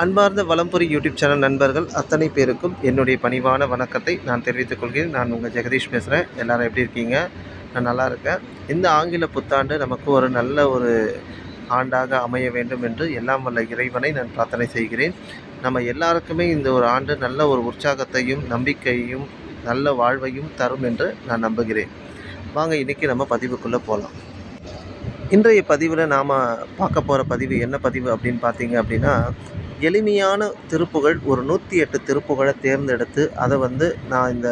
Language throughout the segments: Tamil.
அன்பார்ந்த வலம்புரி யூடியூப் சேனல் நண்பர்கள் அத்தனை பேருக்கும் என்னுடைய பணிவான வணக்கத்தை நான் தெரிவித்துக் கொள்கிறேன். நான் உங்கள் ஜெகதீஷ் பேசுகிறேன் எல்லாரும் எப்படி இருக்கீங்க? நான் நல்லா இருக்கேன். இந்த ஆங்கில புத்தாண்டு நமக்கு ஒரு நல்ல ஒரு ஆண்டாக அமைய வேண்டும் என்று எல்லாம் வல்ல இறைவனை நான் பிரார்த்தனை செய்கிறேன். நம்ம எல்லாருக்குமே இந்த ஒரு ஆண்டு நல்ல ஒரு உற்சாகத்தையும் நம்பிக்கையையும் நல்ல வாழ்வையும் தரும் என்று நான் நம்புகிறேன். வாங்க இன்றைக்கி நம்ம பதிவுக்குள்ளே போகலாம் இன்றைய பதிவில் நாம் பார்க்க போகிற பதிவு என்ன பதிவு அப்படின்னு பார்த்தீங்க அப்படின்னா எளிமையான திருப்புகழ் ஒரு நூற்றி எட்டு திருப்புகழை தேர்ந்தெடுத்து அதை வந்து நான் இந்த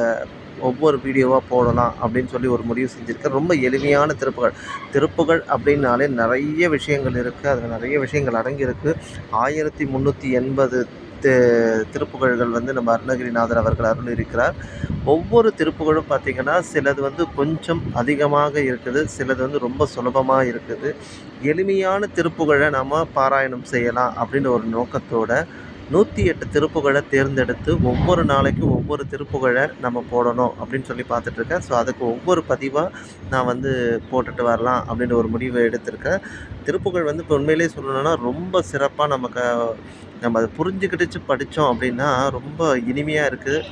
ஒவ்வொரு வீடியோவாக போடலாம் அப்படின்னு சொல்லி ஒரு முடிவு செஞ்சுருக்கேன். ரொம்ப எளிமையான திருப்புகள். திருப்புகள் அப்படின்னாலே நிறைய விஷயங்கள் இருக்குது அதில் நிறைய விஷயங்கள் அடங்கியிருக்கு. ஆயிரத்தி முந்நூற்றி எண்பது திருப்புகழ்கள் வந்து நம்ம அருணகிரிநாதர் அவர்கள் அருள் இருக்கிறார் ஒவ்வொரு திருப்புகழும் பார்த்திங்கன்னா சிலது வந்து கொஞ்சம் அதிகமாக இருக்குது சிலது வந்து ரொம்ப சுலபமாக இருக்குது. எளிமையான திருப்புகழை நாம் பாராயணம் செய்யலாம் அப்படின்ற ஒரு நோக்கத்தோட நூற்றி எட்டு திருப்புகழை தேர்ந்தெடுத்து ஒவ்வொரு நாளைக்கும் ஒவ்வொரு திருப்புகழை நம்ம போடணும் அப்படின்னு சொல்லி பார்த்துட்ருக்கேன். ஸோ அதுக்கு ஒவ்வொரு பதிவாக நான் வந்து போட்டுட்டு வரலாம் அப்படின்ற ஒரு முடிவை எடுத்திருக்கேன். திருப்புகழ் வந்து இப்போ உண்மையிலேயே சொல்லணும்னா ரொம்ப சிறப்பாக நமக்கு நம்ம அதை புரிஞ்சுக்கிட்டு படித்தோம் அப்படின்னா ரொம்ப இனிமையாக இருக்குது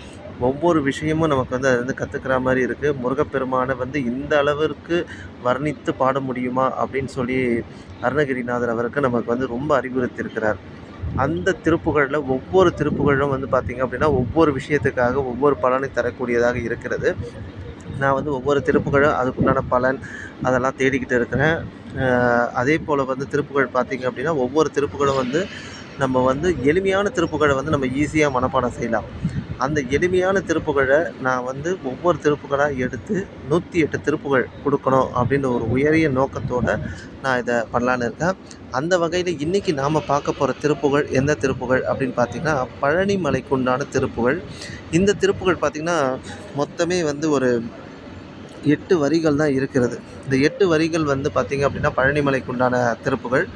ஒவ்வொரு விஷயமும் நமக்கு வந்து அது வந்து கற்றுக்கிற மாதிரி இருக்குது முருகப்பெருமானை வந்து இந்த அளவிற்கு வர்ணித்து பாட முடியுமா அப்படின்னு சொல்லி அருணகிரிநாதர் அவருக்கு நமக்கு வந்து ரொம்ப அறிவுறுத்தியிருக்கிறார். அந்த திருப்புகழில் ஒவ்வொரு திருப்புகழும் வந்து பார்த்திங்க அப்படின்னா ஒவ்வொரு விஷயத்துக்காக ஒவ்வொரு பலனை தரக்கூடியதாக இருக்கிறது. நான் வந்து ஒவ்வொரு திருப்புகழும் அதுக்குண்டான பலன் அதெல்லாம் தேடிக்கிட்டு இருக்கிறேன். அதே போல் வந்து திருப்புகள் பார்த்திங்க அப்படின்னா ஒவ்வொரு திருப்புகளும் வந்து நம்ம வந்து எளிமையான திருப்புகழை வந்து நம்ம ஈஸியாக மனப்பாடம் செய்யலாம். அந்த எளிமையான திருப்புகழை நான் வந்து ஒவ்வொரு திருப்புகளாக எடுத்து நூற்றி எட்டு திருப்புகழ் கொடுக்கணும் அப்படின்ற ஒரு உயரிய நோக்கத்தோடு நான் இதை பண்ணலான்னு இருக்கேன். அந்த வகையில் இன்றைக்கி நாம் பார்க்க போகிற திருப்புகழ் எந்த திருப்புகழ் அப்படின்னு பார்த்திங்கன்னா பழனி மலைக்குண்டான திருப்புகள். இந்த திருப்புகள் பார்த்திங்கன்னா மொத்தமே வந்து ஒரு எட்டு வரிகள் தான் இருக்கிறது. இந்த எட்டு வரிகள் வந்து பார்த்திங்க அப்படின்னா பழனிமலைக்குண்டான திருப்புகள்.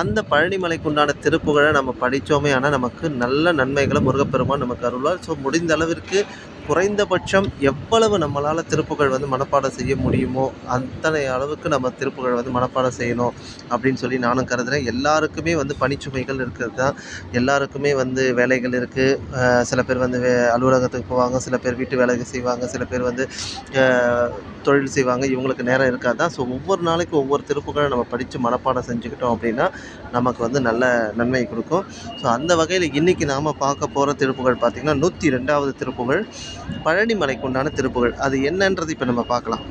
அந்த பழனிமலைக்கு உண்டான திருப்புகழை நம்ம படித்தோமே ஆனால் நமக்கு நல்ல நன்மைகளை முருகப்பெருமான் நமக்கு அருள்வார். ஸோ முடிந்த அளவிற்கு குறைந்தபட்சம் எவ்வளவு நம்மளால் திருப்புகழ் வந்து மனப்பாடம் செய்ய முடியுமோ அத்தனை அளவுக்கு நம்ம திருப்புகழ் வந்து மனப்பாடம் செய்யணும் அப்படின்னு சொல்லி நானும் கருதுகிறேன் எல்லாருக்குமே வந்து பணிச்சுமைகள் இருக்கிறது தான். எல்லாருக்குமே வந்து வேலைகள் இருக்குது சில பேர் வந்து அலுவலகத்துக்கு போவாங்க சில பேர் வீட்டு வேலைகள் செய்வாங்க சில பேர் வந்து தொழில் செய்வாங்க. இவங்களுக்கு நேரம் இருக்காது தான். ஸோ ஒவ்வொரு நாளைக்கு ஒவ்வொரு திருப்புகளை நம்ம படித்து மனப்பாடம் செஞ்சுக்கிட்டோம் அப்படின்னா நமக்கு வந்து நல்ல நன்மை கொடுக்கும். ஸோ அந்த வகையில் இன்றைக்கி நாம் பார்க்க போகிற திருப்புகள் பார்த்திங்கன்னா நூற்றி ரெண்டாவது திருப்புகள் பழனி மலைக்கு உண்டான திருப்புகள். அது என்னன்றது இப்போ நம்ம பார்க்கலாம்.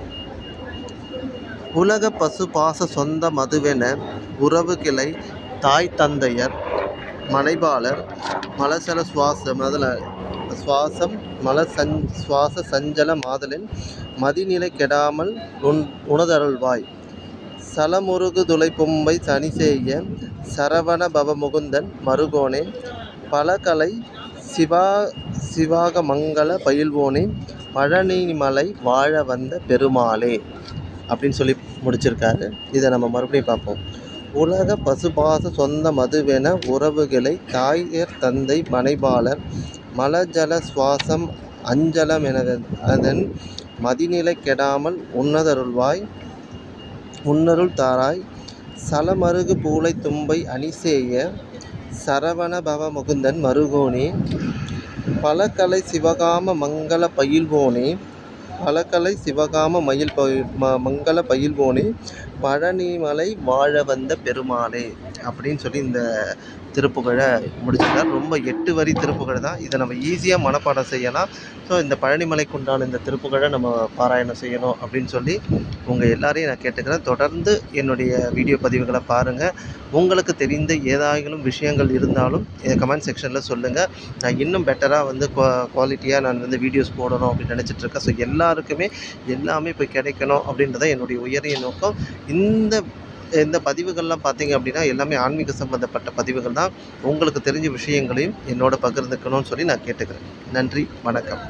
உலக பசு பாச சொந்த மதுவென உறவு கிளை தாய் தந்தையர் மனைபாலர் மலசல சுவாசம் அதில் சுவாசம் மல சஞ் சுவாச சஞ்சல மாதலின் மதிநிலை கெடாமல் உன் உணதருள்வாய் சலமுருகு துளைப்பும்பை சனி செய்ய சரவண பவமுகுந்தன் மருகோனே பலகலை சிவா சிவாக மங்கள பயில்வோனே பழனிமலை வாழ வந்த பெருமாளே அப்படின்னு சொல்லி முடிச்சிருக்காரு. இதை நம்ம மறுபடியும் பார்ப்போம். உலக பசுபாச சொந்த மதுவென உறவுகளை தாயர் தந்தை மனைபாளர் மலஜல சுவாசம் அஞ்சலமென அதன் மதிநிலை கெடாமல் உன்னதருள்வாய் உன்னருள் தாராய் சலமருகு பூளை தும்பை அணிசேய சரவண பவ முகுந்தன் மருகோனே. பலகலை சிவகாம மங்கள பயில்வோனே. பலகலை சிவகாம மயில் ப ம மங்கள பயில்வோனே. பழனிமலை வாழ வந்த பெருமாளே அப்படின்னு சொல்லி இந்த திருப்புகழை முடிச்சிருக்கார். ரொம்ப எட்டு வரி திருப்புகழை தான். இதை நம்ம ஈஸியாக மனப்பாடம் செய்யலாம். ஸோ இந்த பழனிமலைக்கு உண்டான இந்த திருப்புகழை நம்ம பாராயணம் செய்யணும் அப்படின்னு சொல்லி உங்கள் எல்லாரையும் நான் கேட்டுக்கிறேன். தொடர்ந்து என்னுடைய வீடியோ பதிவுகளை பாருங்கள் உங்களுக்கு தெரிந்த ஏதாயிலும் விஷயங்கள் இருந்தாலும் என் கமெண்ட் செக்ஷனில் சொல்லுங்கள் நான் இன்னும் பெட்டராக வந்து குவா குவாலிட்டியாக நான் வந்து வீடியோஸ் போடணும் அப்படின்னு நினச்சிட்ருக்கேன் ஸோ எல்லாருக்குமே எல்லாமே இப்போ கிடைக்கணும் அப்படின்றத என்னுடைய உயரிய நோக்கம். இந்த இந்த பதிவுகள்லாம் பார்த்தீங்க அப்படின்னா எல்லாமே ஆன்மீக சம்மந்தப்பட்ட பதிவுகள் தான். உங்களுக்கு தெரிஞ்ச விஷயங்களையும் என்னோட பகிர்ந்துக்கணும்னு சொல்லி நான் கேட்டுக்கிறேன். நன்றி வணக்கம்.